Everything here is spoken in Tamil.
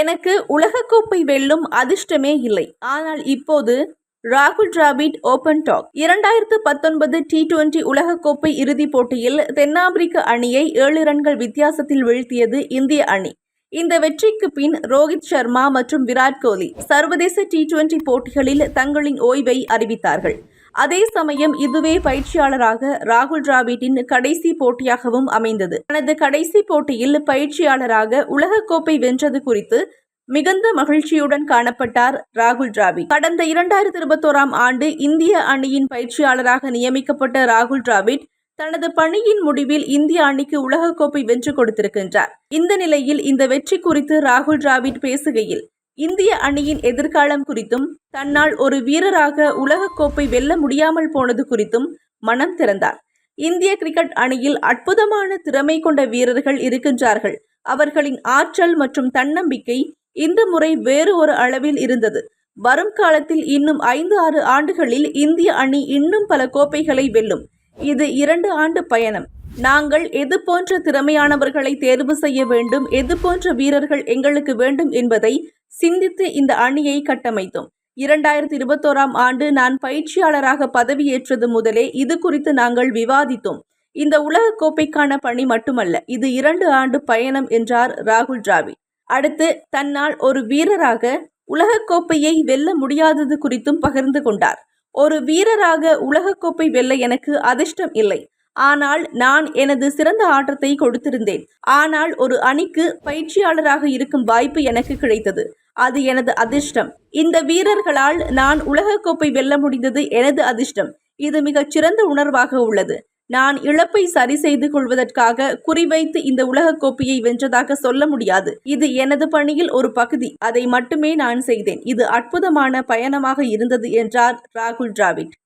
எனக்கு உலகக்கோப்பை வெல்லும் அதிர்ஷ்டமே இல்லை. ஆனால் இப்போது ராகுல் டிராவிட் ஓபன் டாக். இரண்டாயிரத்து பத்தொன்பது டி டுவெண்டி உலகக்கோப்பை இறுதிப் போட்டியில் தென்னாப்பிரிக்க அணியை ஏழு ரன்கள் வித்தியாசத்தில் வீழ்த்தியது இந்திய அணி. இந்த வெற்றிக்கு பின் ரோஹித் சர்மா மற்றும் விராட் கோலி சர்வதேச டி டுவெண்டி போட்டிகளில் தங்களின் ஓய்வை அறிவித்தார்கள். அதே சமயம் இதுவே பயிற்சியாளராக ராகுல் டிராவிட்டின் கடைசி போட்டியாகவும் அமைந்தது. தனது கடைசி போட்டியில் பயிற்சியாளராக உலகக்கோப்பை வென்றது குறித்து மிகுந்த மகிழ்ச்சியுடன் காணப்பட்டார் ராகுல் டிராவிட். கடந்த இரண்டாயிரத்தி இருபத்தோராம் ஆண்டு இந்திய அணியின் பயிற்சியாளராக நியமிக்கப்பட்ட ராகுல் டிராவிட் தனது பணியின் முடிவில் இந்திய அணிக்கு உலகக்கோப்பை வென்று கொடுத்திருக்கின்றார். இந்த நிலையில் இந்த வெற்றி குறித்து ராகுல் டிராவிட் பேசுகையில் இந்திய அணியின் எதிர்காலம் குறித்தும் தன்னால் ஒரு வீரராக உலகக்கோப்பை வெல்ல முடியாமல் போனது குறித்தும் மனம் திறந்தார். இந்திய கிரிக்கெட் அணியில் அற்புதமான திறமை கொண்ட வீரர்கள் இருக்கின்றார்கள். அவர்களின் ஆற்றல் மற்றும் தன்னம்பிக்கை இந்த முறை வேறு ஒரு அளவில் இருந்தது. வரும் காலத்தில் இன்னும் ஐந்து ஆறு ஆண்டுகளில் இந்திய அணி இன்னும் பல கோப்பைகளை வெல்லும். இது இரண்டு ஆண்டு பயணம். நாங்கள் எது போன்ற திறமையானவர்களை தேர்வு செய்ய வேண்டும் எது போன்ற வீரர்கள் எங்களுக்கு வேண்டும் என்பதை சிந்தித்து இந்த அணியை கட்டமைத்தோம். இரண்டாயிரத்தி இருபத்தோராம் ஆண்டு நான் பயிற்சியாளராக பதவியேற்றது முதலே இது குறித்து நாங்கள் விவாதித்தோம். இந்த உலக கோப்பைக்கான பணி மட்டுமல்ல இது இரண்டு ஆண்டு பயணம் என்றார் ராகுல் டிராவிட் அடுத்து தன்னால் ஒரு வீரராக உலகக்கோப்பையை வெல்ல முடியாதது குறித்தும் பகிர்ந்து கொண்டார். ஒரு வீரராக உலகக்கோப்பை வெல்ல எனக்கு அதிர்ஷ்டம் இல்லை. ஆனால் நான் எனது சிறந்த ஆட்டத்தை கொடுத்திருந்தேன். ஆனால் ஒரு அணிக்கு பயிற்சியாளராக இருக்கும் வாய்ப்பு எனக்கு கிடைத்தது. அது எனது அதிர்ஷ்டம். இந்த வீரர்களால் நான் உலகக்கோப்பை வெல்ல முடிந்தது எனது அதிர்ஷ்டம். இது மிகச் சிறந்த உணர்வாக உள்ளது. நான் இழப்பை சரி செய்து கொள்வதற்காக குறிவைத்து இந்த உலகக்கோப்பையை வென்றதாக சொல்ல முடியாது. இது எனது பணியில் ஒரு பகுதி. அதை மட்டுமே நான் செய்தேன். இது அற்புதமான பயணமாக இருந்தது என்றார் ராகுல் டிராவிட்.